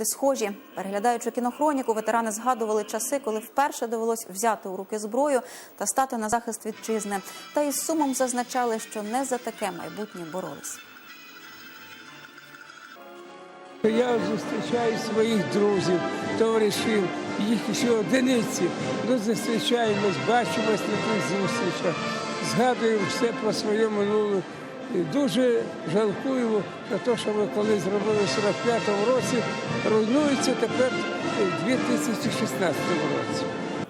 Схожі, переглядаючи кінохроніку, ветерани згадували часи, коли вперше довелось взяти у руки зброю та стати на захист вітчизни. Та із сумом зазначали, що не за таке майбутнє боролись. Я зустрічаю своїх друзів, товаришів, їх ще одиниці. Ну, зустрічаємось, бачимось на тих зустрічах, згадуємо все про своє минуле. І дуже жалкуємо за те, що ми коли зробили в 45-му році, руйнується тепер у 2016 році.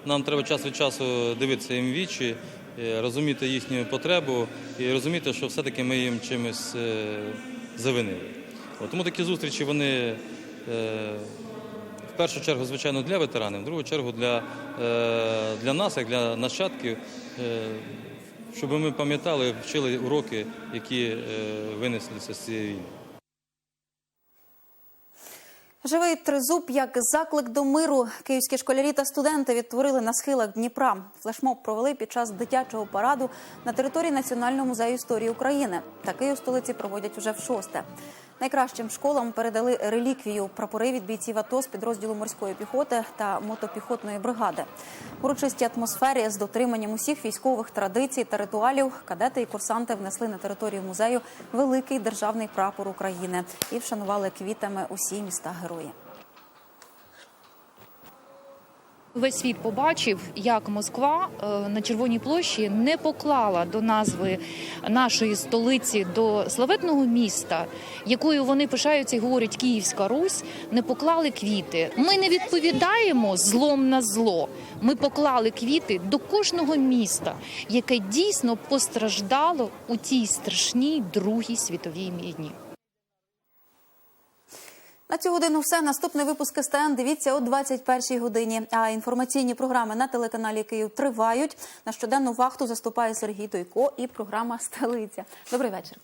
Нам треба час від часу дивитися їм вічі, е, розуміти їхню потребу і розуміти, що все-таки ми їм чимось е, завинили. Тому такі зустрічі вони е, в першу чергу, звичайно, для ветеранів, в другу чергу для, для нас, як для нащадків, щоб ми пам'ятали, вчили уроки, які е, винеслися з цієї війни. Живий тризуб як заклик до миру. Київські школярі та студенти відтворили на схилах Дніпра. Флешмоб провели під час дитячого параду на території Національного музею історії України. Такий у столиці проводять уже в шосте. Найкращим школам передали реліквію прапори від бійців АТО з підрозділу морської піхоти та мотопіхотної бригади. В урочистій атмосфері з дотриманням усіх військових традицій та ритуалів кадети і курсанти внесли на територію музею великий державний прапор України і вшанували квітами усі міста герої. Весь світ побачив, як Москва е, на Червоній площі не поклала до назви нашої столиці до славетного міста, якою вони пишаються і говорять Київська Русь, не поклали квіти. Ми не відповідаємо злом на зло. Ми поклали квіти до кожного міста, яке дійсно постраждало у тій страшній Другій світовій війні. На цю годину все. Наступний випуск СТН дивіться о 21-й годині. А інформаційні програми на телеканалі Київ тривають. На щоденну вахту заступає Сергій Тойко і програма Столиця. Добрий вечір.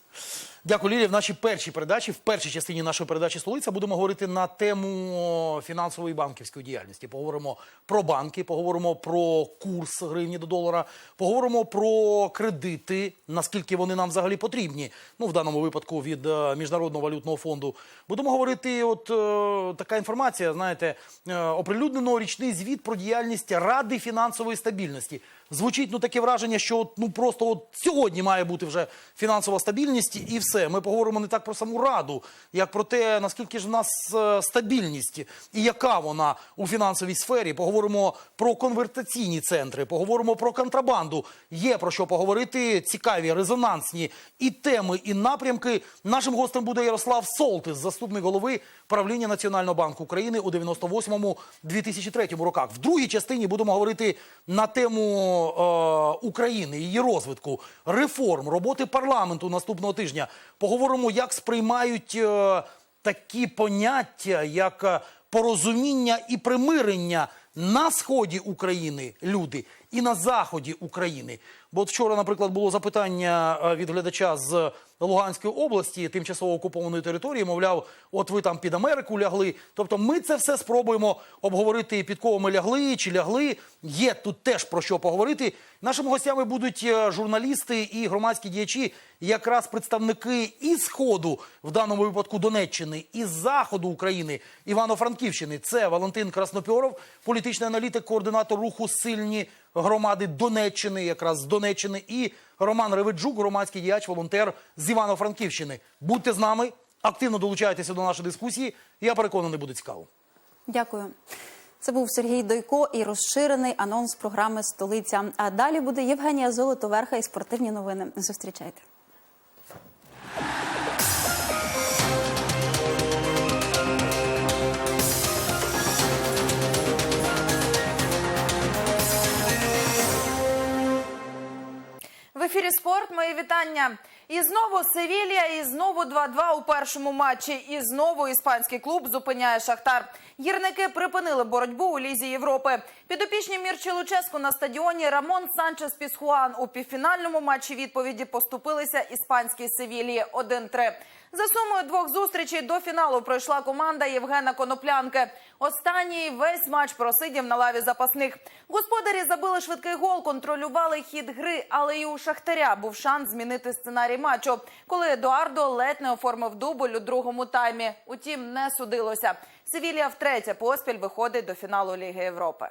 Дякую, Лілія. В нашій першій передачі, в першій частині нашої передачі столиця, будемо говорити на тему фінансової банківської діяльності. Поговоримо про банки, поговоримо про курс гривні до долара, поговоримо про кредити, наскільки вони нам взагалі потрібні. Ну, в даному випадку від е, міжнародного валютного фонду. Будемо говорити, от е, така інформація, знаєте, е, оприлюднено річний звіт про діяльність Ради фінансової стабільності. Звучить ну таке враження, що от, ну просто от сьогодні має бути вже фінансова стабільність і все. Ми поговоримо не так про саму раду, як про те, наскільки ж в нас е, стабільність і яка вона у фінансовій сфері. Поговоримо про конвертаційні центри, поговоримо про контрабанду. Є про що поговорити. Цікаві, резонансні і теми, і напрямки. Нашим гостем буде Ярослав Солтис, заступник голови правління Національного банку України у 98-2003 роках. В другій частині будемо говорити на тему е, України, її розвитку, реформ, роботи парламенту наступного тижня. Поговоримо, як сприймають е, такі поняття, як е, порозуміння і примирення на сході України люди і на заході України. Бо от вчора, наприклад, було запитання е, від глядача з Луганської області, тимчасово окупованої території, мовляв, от ви там під Америку лягли. Тобто, ми це все спробуємо обговорити, під кого ми лягли чи лягли. Є тут теж про що поговорити. Нашими гостями будуть е, журналісти і громадські діячі, якраз представники і сходу, в даному випадку Донеччини, і заходу України, Івано-Франківщини. Це Валентин Краснопьоров, політичний аналітик, координатор руху сильні громади Донеччини, якраз з Донеччини, і Роман Реведжук, громадський діяч, волонтер з Івано-Франківщини. Будьте з нами, активно долучайтеся до нашої дискусії. Я переконаний, буде цікаво. Дякую. Це був Сергій Дойко і розширений анонс програми Столиця. А далі буде Євгенія Золотоверха і спортивні новини. Зустрічайте. Ефірі спорт. Мої вітання. І знову Севілія, і знову 2-2 у першому матчі. І знову іспанський клуб зупиняє Шахтар. Гірники припинили боротьбу у лізі Європи. Підопічні Мірчі Луческу на стадіоні Рамон Санчес Пісхуан у півфінальному матчі відповіді поступилися іспанській Севілії 1-3. За сумою двох зустрічей до фіналу пройшла команда Євгена Коноплянки. Останній весь матч просидів на лаві запасних. Господарі забили швидкий гол, контролювали хід гри, але і у Шахтаря був шанс змінити сценарій матчу, коли Едуардо ледь не оформив дубль у другому таймі. Утім, не судилося. Севілія втретє поспіль виходить до фіналу Ліги Європи.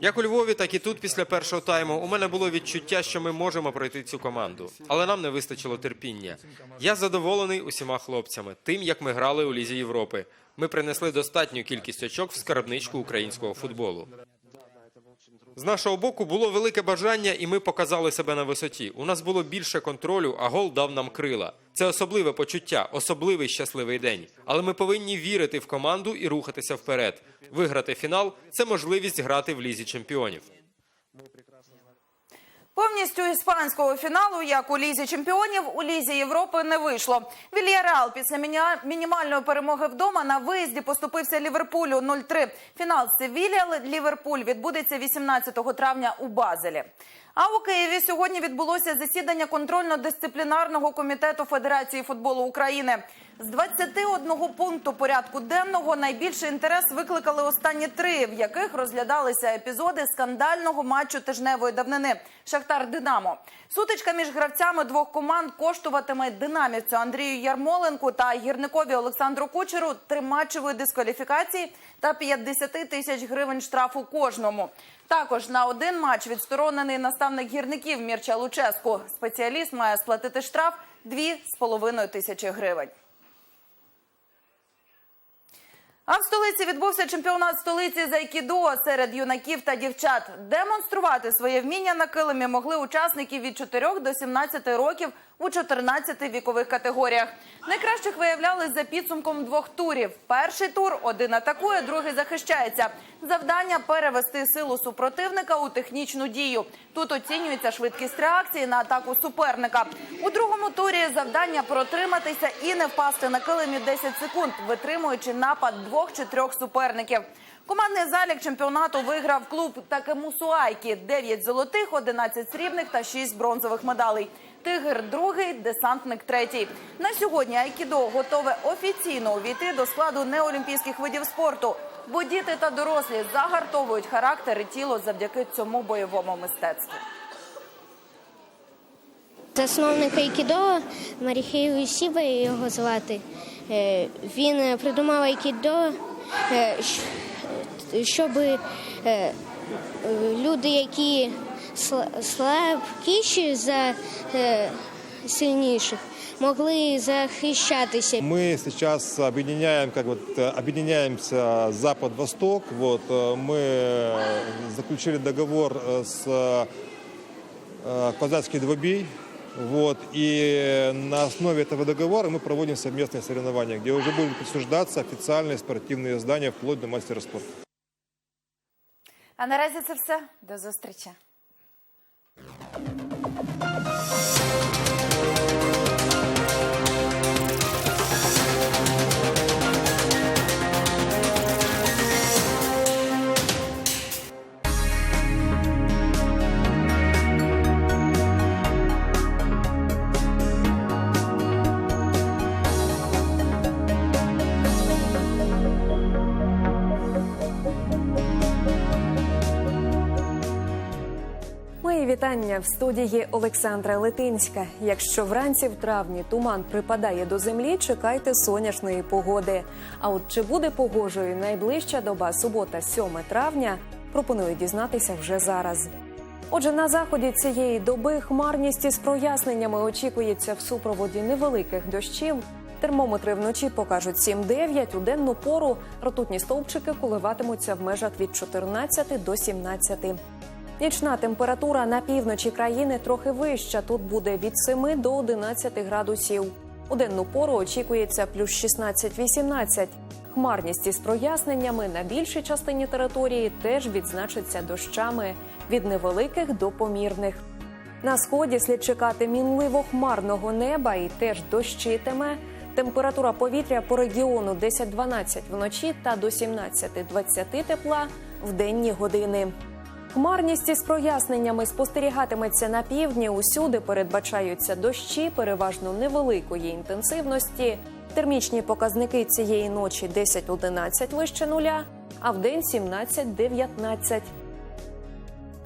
Як у Львові, так і тут після першого тайму у мене було відчуття, що ми можемо пройти цю команду, але нам не вистачило терпіння. Я задоволений усіма хлопцями, тим як ми грали у лізі Європи. Ми принесли достатню кількість очок в скарбничку українського футболу. З нашого боку було велике бажання, і ми показали себе на висоті. У нас було більше контролю, а гол дав нам крила. Це особливе почуття, особливий щасливий день. Але ми повинні вірити в команду і рухатися вперед. Виграти фінал це можливість грати в лізі чемпіонів. Повністю іспанського фіналу, як у лізі чемпіонів, у лізі Європи не вийшло. Вільяреал після мінімальної перемоги вдома на виїзді поступився Ліверпулю 0-3. Фінал Севілія Ліверпуль відбудеться 18 травня у Базелі. А у Києві сьогодні відбулося засідання контрольно-дисциплінарного комітету Федерації футболу України. З 21 пункту порядку денного найбільший інтерес викликали останні три, в яких розглядалися епізоди скандального матчу тижневої давнини Шахтар Динамо. Сутичка між гравцями двох команд коштуватиме динамівцю Андрію Ярмоленку та гірникові Олександру Кучеру триматчевої дискваліфікації та 50 тисяч гривень штрафу кожному. Також на один матч відсторонений наставник гірників Мірча Луческу. Спеціаліст має сплатити штраф 2,5 тисячі гривень. А в столиці відбувся чемпіонат столиці з айкідо серед юнаків та дівчат. Демонструвати своє вміння на килимі могли учасники від 4 до 17 років у 14 вікових категоріях. Найкращих виявляли за підсумком двох турів. Перший тур один атакує, другий захищається. Завдання перевести силу супротивника у технічну дію. Тут оцінюється швидкість реакції на атаку суперника. У другому турі завдання протриматися і не впасти на килимі 10 секунд, витримуючи напад двох чи трьох суперників. Командний залік чемпіонату виграв клуб Такемусуайкі. 9 золотих, 11 срібних та 6 бронзових медалей. Тигр другий, десантник третій. На сьогодні Айкідо готове офіційно увійти до складу неолімпійських видів спорту, бо діти та дорослі загартовують характер і тіло завдяки цьому бойовому мистецтву. Засновник Айкідо Маріхей Усіба його звати. Е, Він е, придумав Айкідо, е, щоб е, е, люди, які сла- слабкіші за е, сильніших, могли захищатися. Мы сейчас объединяем, как вот, э, объединяемся Запад-Восток. Вот, э, мы э, заключили договор э, с э, Казацкий двобей. Вот, и на основе этого договора мы проводим совместные соревнования, где уже будут присуждаться официальные спортивные издания вплоть до мастера спорта. А наразі це все. До зустрічі. Вітання в студії Олександра Литинська. Якщо вранці в травні туман припадає до землі, чекайте сонячної погоди. А от чи буде погожою найближча доба субота, 7 травня, пропоную дізнатися вже зараз. Отже, на заході цієї доби хмарність із проясненнями очікується в супроводі невеликих дощів. Термометри вночі покажуть 7-9, у денну пору ртутні стовпчики коливатимуться в межах від 14 до 17. Нічна температура на півночі країни трохи вища. Тут буде від 7 до 11 градусів. У денну пору очікується плюс 16-18. Хмарність із проясненнями на більшій частині території теж відзначиться дощами від невеликих до помірних. На сході слід чекати мінливо хмарного неба і теж дощитиме. Температура повітря по регіону 10-12 вночі та до 17-20 тепла в денні години. Хмарність із проясненнями спостерігатиметься на півдні. Усюди передбачаються дощі, переважно невеликої інтенсивності. Термічні показники цієї ночі 10-11 вище нуля, а в день 17-19.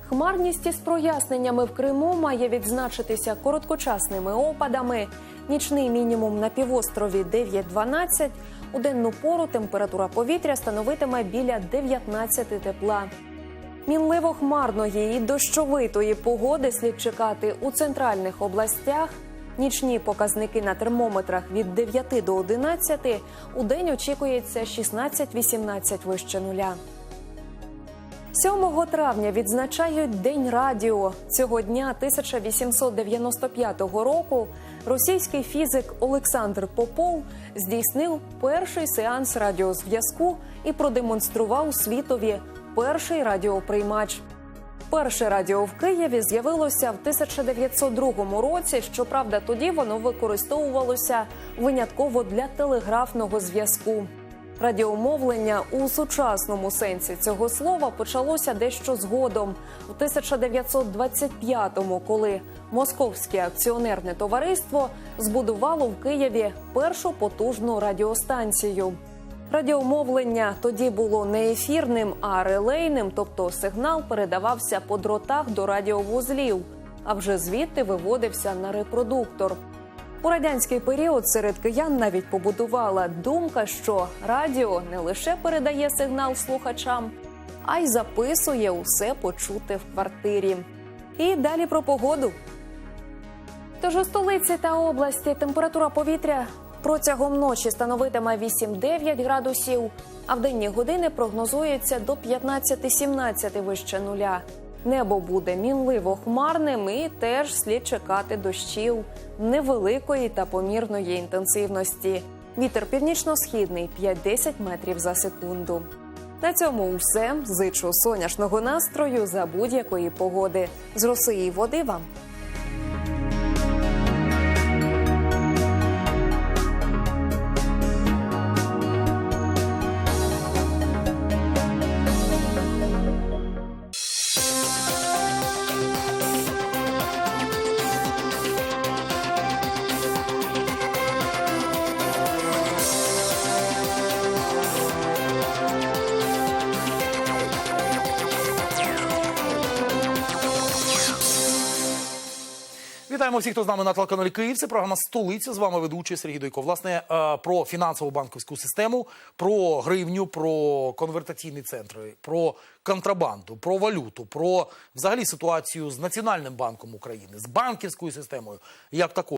Хмарність із проясненнями в Криму має відзначитися короткочасними опадами. Нічний мінімум на півострові 9-12, У денну пору температура повітря становитиме біля 19 тепла. Мінливо хмарної і дощовитої погоди слід чекати у центральних областях. Нічні показники на термометрах від 9 до 11. У день очікується 16-18 вище нуля. 7 травня відзначають День радіо. Цього дня 1895 року російський фізик Олександр Попов здійснив перший сеанс радіозв'язку і продемонстрував світові перший радіоприймач. Перше радіо в Києві з'явилося в 1902 році. Щоправда, тоді воно використовувалося винятково для телеграфного зв'язку. Радіомовлення у сучасному сенсі цього слова почалося дещо згодом, у 1925-му, коли Московське акціонерне товариство збудувало в Києві першу потужну радіостанцію. Радіомовлення тоді було не ефірним, а релейним, тобто сигнал передавався по дротах до радіовузлів, а вже звідти виводився на репродуктор. У радянський період серед киян навіть побудувала думка, що радіо не лише передає сигнал слухачам, а й записує усе почуте в квартирі. І далі про погоду. Тож у столиці та області температура повітря протягом ночі становитиме 8-9 градусів, а в денні години прогнозується до 15-17 вище нуля. Небо буде мінливо хмарним і теж слід чекати дощів невеликої та помірної інтенсивності. Вітер північно-східний 5-10 метрів за секунду. На цьому все. Зичу сонячного настрою за будь-якої погоди. З роси і води вам. Вітаємо всіх, хто з нами на телеканалі Київ. Це програма Столиця. З вами ведучий Сергій Дойко. Власне, е, про фінансову банківську систему, про гривню, про конвертаційні центри, про контрабанду, про валюту, про взагалі ситуацію з Національним банком України, з банківською системою, як такою.